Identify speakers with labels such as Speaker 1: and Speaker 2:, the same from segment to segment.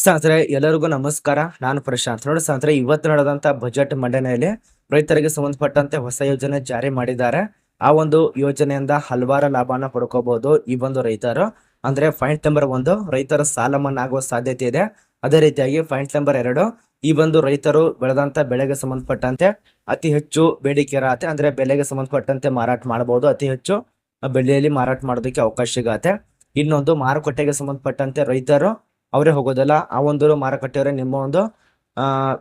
Speaker 1: ಸ್ನೇಹಿತರೆ, ಎಲ್ಲರಿಗೂ ನಮಸ್ಕಾರ. ನಾನು ಪ್ರಶಾಂತ್. ನೋಡಿ ಸ್ನೇಹಿತರೆ, ಇವತ್ತು ನಡೆದಂತ ಬಜೆಟ್ ಮಂಡನೆಯಲ್ಲಿ ರೈತರಿಗೆ ಸಂಬಂಧಪಟ್ಟಂತೆ ಹೊಸ ಯೋಜನೆ ಜಾರಿ ಮಾಡಿದ್ದಾರೆ. ಆ ಒಂದು ಯೋಜನೆಯಿಂದ ಹಲವಾರು ಲಾಭನ ಪಡ್ಕೋಬಹುದು ಈ ಒಂದು ರೈತರು. ಅಂದ್ರೆ ಪಾಯಿಂಟ್ ನಂಬರ್ ಒಂದು, ರೈತರ ಸಾಲ ಮನ್ನಾ ಆಗುವ ಸಾಧ್ಯತೆ ಇದೆ. ಅದೇ ರೀತಿಯಾಗಿ ಪಾಯಿಂಟ್ ನಂಬರ್ ಎರಡು, ಈ ಒಂದು ರೈತರು ಬೆಳೆದಂತ ಬೆಳೆಗೆ ಸಂಬಂಧಪಟ್ಟಂತೆ ಅತಿ ಹೆಚ್ಚು ಬೇಡಿಕೆ ಇರತ್ತೆ. ಅಂದ್ರೆ ಬೆಲೆಗೆ ಸಂಬಂಧಪಟ್ಟಂತೆ ಮಾರಾಟ ಮಾಡಬಹುದು ಅತಿ ಹೆಚ್ಚು ಬೆಳೆಯಲ್ಲಿ ಮಾರಾಟ ಮಾಡೋದಕ್ಕೆ ಅವಕಾಶ ಸಿಗತ್ತೆ. ಇನ್ನೊಂದು ಮಾರುಕಟ್ಟೆಗೆ ಸಂಬಂಧಪಟ್ಟಂತೆ ರೈತರು ಅವರೇ ಹೋಗೋದಲ್ಲ, ಆ ಒಂದು ಮಾರುಕಟ್ಟೆಯವರೇ ನಿಮ್ಮ ಒಂದು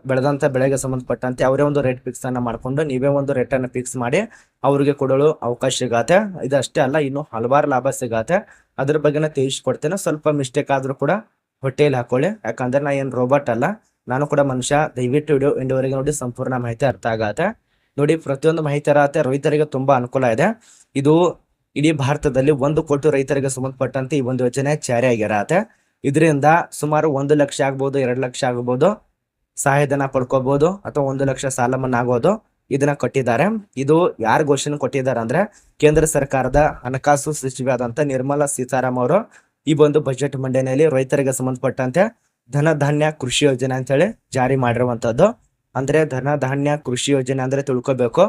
Speaker 1: ಬೆಳೆದಂಥ ಬೆಳೆಗೆ ಸಂಬಂಧಪಟ್ಟಂತೆ ಅವರೇ ಒಂದು ರೇಟ್ ಫಿಕ್ಸ್ ಅನ್ನ ಮಾಡಿಕೊಂಡು ನೀವೇ ಒಂದು ರೇಟ್ ಅನ್ನ ಫಿಕ್ಸ್ ಮಾಡಿ ಅವರಿಗೆ ಕೊಡಲು ಅವಕಾಶ ಸಿಗತ್ತೆ. ಇದಷ್ಟೇ ಅಲ್ಲ, ಇನ್ನು ಹಲವಾರು ಲಾಭ ಸಿಗತ್ತೆ. ಅದ್ರ ಬಗ್ಗೆನ ತಿಳಿಸ್ಕೊಡ್ತೇನೆ. ಸ್ವಲ್ಪ ಮಿಸ್ಟೇಕ್ ಆದ್ರೂ ಕೂಡ ಹೊಟ್ಟೆಯಲ್ಲಿ ಹಾಕೊಳ್ಳಿ. ಯಾಕಂದ್ರೆ ನಾ ಏನು ರೋಬೋಟ್ ಅಲ್ಲ. ನಾನು ಕೂಡ ಮನುಷ್ಯ. ದಯವಿಟ್ಟು ವಿಡಿಯೋ ಎಂಡುವರೆಗೆ ನೋಡಿ ಸಂಪೂರ್ಣ ಮಾಹಿತಿ ಅರ್ಥ ಆಗತ್ತೆ. ನೋಡಿ, ಪ್ರತಿಯೊಂದು ಮಾಹಿತಿ ಇರತ್ತೆ ರೈತರಿಗೆ ತುಂಬಾ ಅನುಕೂಲ ಇದೆ. ಇದು ಇಡೀ ಭಾರತದಲ್ಲಿ ಒಂದು ಕೋಟಿ ರೈತರಿಗೆ ಸಂಬಂಧಪಟ್ಟಂತೆ ಈ ಒಂದು ಯೋಜನೆ ಜಾರಿಯಾಗಿರತ್ತೆ. ಇದರಿಂದ ಸುಮಾರು ಒಂದು ಲಕ್ಷ ಆಗ್ಬೋದು, ಎರಡು ಲಕ್ಷ ಆಗ್ಬೋದು ಸಹಾಯಧನ ಪಡ್ಕೋಬಹುದು ಅಥವಾ ಒಂದು ಲಕ್ಷ ಸಾಲ ಮನ್ನಾಗೋದು ಇದನ್ನ ಕೊಟ್ಟಿದ್ದಾರೆ. ಇದು ಯಾರ ಘೋಷಣೆ ಕೊಟ್ಟಿದ್ದಾರೆ ಅಂದ್ರೆ ಕೇಂದ್ರ ಸರ್ಕಾರದ ಹಣಕಾಸು ಸಚಿವಾದಂತ ನಿರ್ಮಲಾ ಸೀತಾರಾಮ್ ಅವರು ಈ ಒಂದು ಬಜೆಟ್ ಮಂಡನೆಯಲ್ಲಿ ರೈತರಿಗೆ ಸಂಬಂಧಪಟ್ಟಂತೆ ಧನ ಧಾನ್ಯ ಕೃಷಿ ಯೋಜನೆ ಅಂತೇಳಿ ಜಾರಿ ಮಾಡಿರುವಂತದ್ದು. ಅಂದ್ರೆ ಧನ ಧಾನ್ಯ ಕೃಷಿ ಯೋಜನೆ ಅಂದ್ರೆ ತಿಳ್ಕೊಬೇಕು.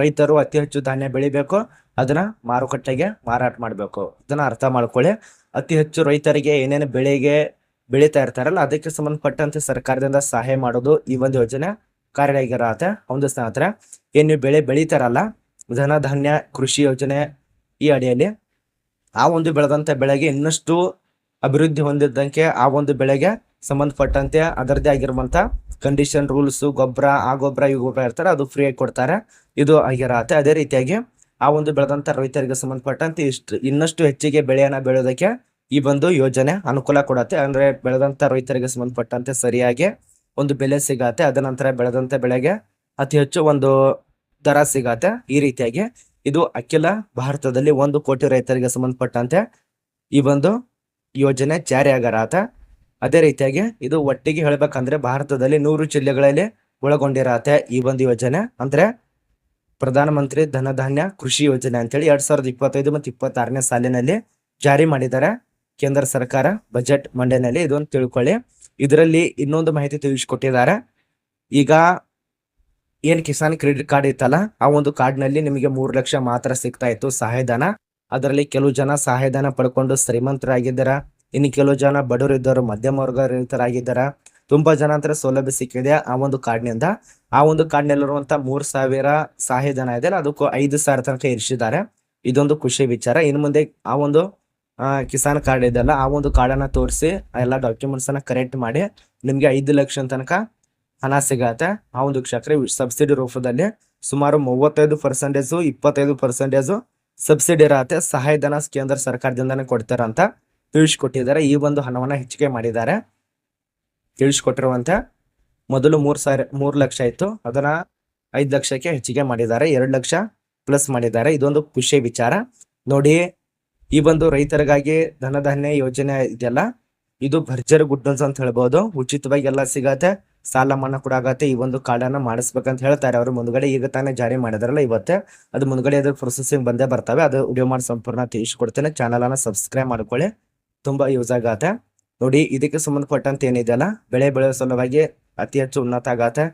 Speaker 1: ರೈತರು ಅತಿ ಹೆಚ್ಚು ಧಾನ್ಯ ಬೆಳಿಬೇಕು. ಅದನ್ನ ಮಾರುಕಟ್ಟೆಗೆ ಮಾರಾಟ ಮಾಡಬೇಕು. ಅದನ್ನ ಅರ್ಥ ಮಾಡ್ಕೊಳ್ಳಿ. ಅತಿ ಹೆಚ್ಚು ರೈತರಿಗೆ ಏನೇನು ಬೆಳೆಗೆ ಬೆಳೀತಾ ಇರ್ತಾರಲ್ಲ, ಅದಕ್ಕೆ ಸಂಬಂಧಪಟ್ಟಂತೆ ಸರ್ಕಾರದಿಂದ ಸಹಾಯ ಮಾಡೋದು ಈ ಒಂದು ಯೋಜನೆ ಕಾರ್ಯಾಗಿರತ್ತೆ ಒಂದು ಸ್ನೇಹಿತರೆ, ಏನು ಬೆಳೆ ಬೆಳೀತಾರಲ್ಲ, ಧನ ಧಾನ್ಯ ಕೃಷಿ ಯೋಜನೆ ಈ ಅಡಿಯಲ್ಲಿ, ಆ ಒಂದು ಬೆಳೆದಂತ ಬೆಳೆಗೆ ಇನ್ನಷ್ಟು ಅಭಿವೃದ್ಧಿ ಹೊಂದಿದ್ದಂಗೆ ಆ ಒಂದು ಬೆಳೆಗೆ ಸಂಬಂಧಪಟ್ಟಂತೆ ಅದರದೇ ಆಗಿರುವಂತ ಕಂಡೀಷನ್ ರೂಲ್ಸ್ ಗೊಬ್ಬರ, ಆ ಗೊಬ್ಬರ, ಈ ಗೊಬ್ಬರ ಇರ್ತಾರೆ, ಅದು ಫ್ರೀ ಆಗಿ ಕೊಡ್ತಾರೆ. ಇದು ಆಗಿರತ್ತೆ. ಅದೇ ರೀತಿಯಾಗಿ ಆ ಒಂದು ಬೆಳೆದಂತ ರೈತರಿಗೆ ಸಂಬಂಧಪಟ್ಟಂತೆ ಇಷ್ಟು ಇನ್ನಷ್ಟು ಹೆಚ್ಚಿಗೆ ಬೆಳೆಯನ್ನ ಬೆಳೆಯೋದಕ್ಕೆ ಈ ಒಂದು ಯೋಜನೆ ಅನುಕೂಲ ಕೊಡತ್ತೆ. ಅಂದ್ರೆ ಬೆಳೆದಂತ ರೈತರಿಗೆ ಸಂಬಂಧಪಟ್ಟಂತೆ ಸರಿಯಾಗಿ ಒಂದು ಬೆಲೆ ಸಿಗತ್ತೆ. ಅದ ನಂತರ ಬೆಳೆದಂತ ಬೆಳೆಗೆ ಅತಿ ಹೆಚ್ಚು ಒಂದು ದರ ಸಿಗತ್ತೆ. ಈ ರೀತಿಯಾಗಿ ಇದು ಅಖಿಲ ಭಾರತದಲ್ಲಿ ಒಂದು ಕೋಟಿ ರೈತರಿಗೆ ಸಂಬಂಧಪಟ್ಟಂತೆ ಈ ಒಂದು ಯೋಜನೆ ಜಾರಿ ಆಗರತ್ತೆ ಅದೇ ರೀತಿಯಾಗಿ ಇದು ಒಟ್ಟಿಗೆ ಹೇಳ್ಬೇಕಂದ್ರೆ ಭಾರತದಲ್ಲಿ ನೂರು ಜಿಲ್ಲೆಗಳಲ್ಲಿ ಒಳಗೊಂಡಿರತ್ತೆ ಈ ಒಂದು ಯೋಜನೆ. ಅಂದ್ರೆ ಪ್ರಧಾನಮಂತ್ರಿ ಧನಧಾನ್ಯ ಕೃಷಿ ಯೋಜನೆ ಅಂತೇಳಿ ಎರಡ್ ಸಾವಿರದ ಇಪ್ಪತ್ತೈದು ಮತ್ತು ಇಪ್ಪತ್ತಾರನೇ ಸಾಲಿನಲ್ಲಿ ಜಾರಿ ಮಾಡಿದ್ದಾರೆ. ಕೇಂದ್ರ ಸರ್ಕಾರ ಬಜೆಟ್ ಮಂಡನೆಯಲ್ಲಿ ಇದೊಂದು ತಿಳ್ಕೊಳ್ಳಿ. ಇದರಲ್ಲಿ ಇನ್ನೊಂದು ಮಾಹಿತಿ ತಿಳಿಸ್ಕೊಟ್ಟಿದ್ದಾರೆ. ಈಗ ಏನ್ ಕಿಸಾನ್ ಕ್ರೆಡಿಟ್ ಕಾರ್ಡ್ ಇತ್ತಲ್ಲ, ಆ ಒಂದು ಕಾರ್ಡ್ನಲ್ಲಿ ನಿಮಗೆ ಮೂರು ಲಕ್ಷ ಮಾತ್ರ ಸಿಗ್ತಾ ಇತ್ತು ಸಹಾಯಧನ. ಅದರಲ್ಲಿ ಕೆಲವು ಜನ ಸಹಾಯಧನ ಪಡ್ಕೊಂಡು ಶ್ರೀಮಂತರಾಗಿದ್ದಾರ. ಇನ್ನು ಕೆಲವು ಜನ ಬಡವರಿದ್ದರು ಮಧ್ಯಮ ವರ್ಗ ರೈತರಾಗಿದ್ದಾರ ತುಂಬಾ ಜನ ಅಂತ ಸೌಲಭ್ಯ ಸಿಕ್ಕಿದೆ ಆ ಒಂದು ಕಾರ್ಡ್ನಿಂದ. ಆ ಒಂದು ಕಾರ್ಡ್ನಲ್ಲಿರುವಂತ ಮೂರ್ ಸಾವಿರ ಸಹಾಯಧನ ಇದೆ ಅದಕ್ಕೂ ಐದು ಸಾವಿರ ತನಕ ಇರಿಸಿದ್ದಾರೆ. ಇದೊಂದು ಖುಷಿ ವಿಚಾರ. ಇನ್ನು ಮುಂದೆ ಆ ಒಂದು ಕಿಸಾನ್ ಕಾರ್ಡ್ ಇದೆಲ್ಲ ಆ ಒಂದು ಕಾರ್ಡನ್ನ ತೋರಿಸಿ ಎಲ್ಲ ಡಾಕ್ಯುಮೆಂಟ್ಸ್ ಅನ್ನ ಕರೆಕ್ಟ್ ಮಾಡಿ ನಿಮ್ಗೆ ಐದು ಲಕ್ಷ ತನಕ ಹಣ ಸಿಗತ್ತೆ. ಆ ಒಂದು ಕ್ಷೇತ್ರ ಸಬ್ಸಿಡಿ ರೂಪದಲ್ಲಿ ಸುಮಾರು ಮೂವತ್ತೈದು ಪರ್ಸೆಂಟೇಜು ಇಪ್ಪತ್ತೈದು ಪರ್ಸೆಂಟೇಜು ಸಬ್ಸಿಡಿ ಇರತ್ತೆ. ಸಹಾಯಧನ ಕೇಂದ್ರ ಸರ್ಕಾರದಿಂದಾನೇ ಕೊಡ್ತಾರೆ ಅಂತ ತಿಳಿಸ್ಕೊಟ್ಟಿದ್ದಾರೆ. ಈ ಒಂದು ಹಣವನ್ನ ಹೆಚ್ಚಿಗೆ ಮಾಡಿದ್ದಾರೆ. ತಿಳಿಸ್ಕೊಟ್ಟಿರುವಂತ ಮೊದಲು ಮೂರ್ ಸಾವಿರ ಮೂರ್ ಲಕ್ಷ ಇತ್ತು ಅದನ್ನ ಐದು ಲಕ್ಷಕ್ಕೆ ಹೆಚ್ಚಿಗೆ ಮಾಡಿದ್ದಾರೆ. ಎರಡು ಲಕ್ಷ ಪ್ಲಸ್ ಮಾಡಿದ್ದಾರೆ. ಇದೊಂದು ಖುಷಿ ವಿಚಾರ. ನೋಡಿ, ಈ ಒಂದು ರೈತರಿಗಾಗಿ ಧನಧಾನ್ಯ ಯೋಜನೆ ಇದೆಯಲ್ಲ, ಇದು ಭರ್ಜರಿ ಗುಡ್ಡನ್ಸ್ ಅಂತ ಹೇಳ್ಬೋದು. ಉಚಿತವಾಗಿ ಎಲ್ಲ ಸಿಗತ್ತೆ. ಸಾಲ ಮನ್ನಾ ಕೂಡ ಆಗತ್ತೆ. ಈ ಒಂದು ಕಾರ್ಡನ್ನ ಮಾಡಿಸ್ಬೇಕಂತ ಹೇಳ್ತಾರೆ ಅವರು. ಮುಂದ್ಗಡೆ ಈಗ ತಾನೇ ಜಾರಿ ಮಾಡಿದಾರಲ್ಲ ಇವತ್ತೆ. ಅದು ಮುಂದ್ಗಡೆ ಅದ್ರ ಪ್ರೊಸೆಸಿಂಗ್ ಬಂದೇ ಬರ್ತವೆ. ಅದು ವಿಡಿಯೋ ಮಾಡಿ ಸಂಪೂರ್ಣ ತಿಳಿಸ್ಕೊಡ್ತೇನೆ. ಚಾನಲ್ ಅನ್ನ ಸಬ್ಸ್ಕ್ರೈಬ್ ಮಾಡ್ಕೊಳ್ಳಿ. ತುಂಬಾ ಯೂಸ್ ಆಗತ್ತೆ. ನೋಡಿ, ಇದಕ್ಕೆ ಸಂಬಂಧಪಟ್ಟಂತ ಏನಿದೆಯಲ್ಲ, ಬೆಳೆ ಬೆಳೆಯೋ ಸಲುವಾಗಿ ಅತಿ ಹೆಚ್ಚು ಉನ್ನತ ಆಗತ್ತೆ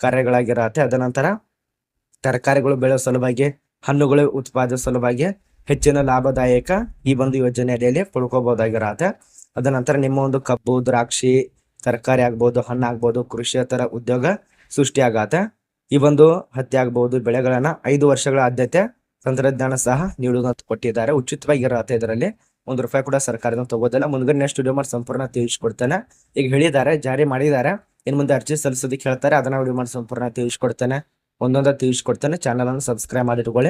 Speaker 1: ಕಾರ್ಯಗಳಾಗಿರತ್ತೆ ಅದ ನಂತರ ತರಕಾರಿಗಳು ಬೆಳೆಯೋ ಸಲುವಾಗಿ, ಹಣ್ಣುಗಳು ಉತ್ಪಾದಿಸೋ ಸಲುವಾಗಿ ಹೆಚ್ಚಿನ ಲಾಭದಾಯಕ ಈ ಒಂದು ಯೋಜನೆ ಅಡಿಯಲ್ಲಿ ಪಡ್ಕೋಬಹುದಾಗಿರತ್ತೆ ಅದ ನಂತರ ನಿಮ್ಮ ಒಂದು ಕಬ್ಬು, ದ್ರಾಕ್ಷಿ, ತರಕಾರಿ ಆಗ್ಬೋದು, ಹಣ್ಣು ಆಗ್ಬೋದು ಕೃಷಿಯೇತರ ಉದ್ಯೋಗ ಸೃಷ್ಟಿ ಆಗತ್ತೆ ಈ ಒಂದು ಹತ್ಯೆ ಆಗಬಹುದು ಬೆಳೆಗಳನ್ನ ಐದು ವರ್ಷಗಳ ಆದ್ಯತೆ ತಂತ್ರಜ್ಞಾನ ಸಹ ನೀಡುವುದಂತ ಕೊಟ್ಟಿದ್ದಾರೆ. ಉಚಿತವಾಗಿ ಇರತ್ತೆ ಇದರಲ್ಲಿ. ಒಂದು ರೂಪಾಯಿ ಕೂಡ ಸರ್ಕಾರದಿಂದ ತಗೋದಿಲ್ಲ. ಮುಂದಿನ ಸ್ಟುಡಿಯೋ ಮಾಡಿ ಸಂಪೂರ್ಣ ತಿಳಿಸ್ಕೊಡ್ತೇನೆ. ಈಗ ಹೇಳಿದ್ದಾರೆ, ಜಾರಿ ಮಾಡಿದ್ದಾರೆ. ಇನ್ ಮುಂದೆ ಅರ್ಜಿ ಸಲ್ಲಿಸೋದಕ್ಕೆ ಹೇಳ್ತಾರೆ, ಅದನ್ನ ವಿಡಿಯೋ ಮಾಡಿ ಸಂಪೂರ್ಣ ತಿಳಿಸ್ಕೊಡ್ತೇನೆ. ಒಂದೊಂದ ತಿಳಿಸ್ಕೊಡ್ತೇನೆ. ಚಾನಲ್ ಅನ್ನು ಸಬ್ಸ್ಕ್ರೈಬ್ ಮಾಡಿಟ್ಕೊಳ್ಳಿ.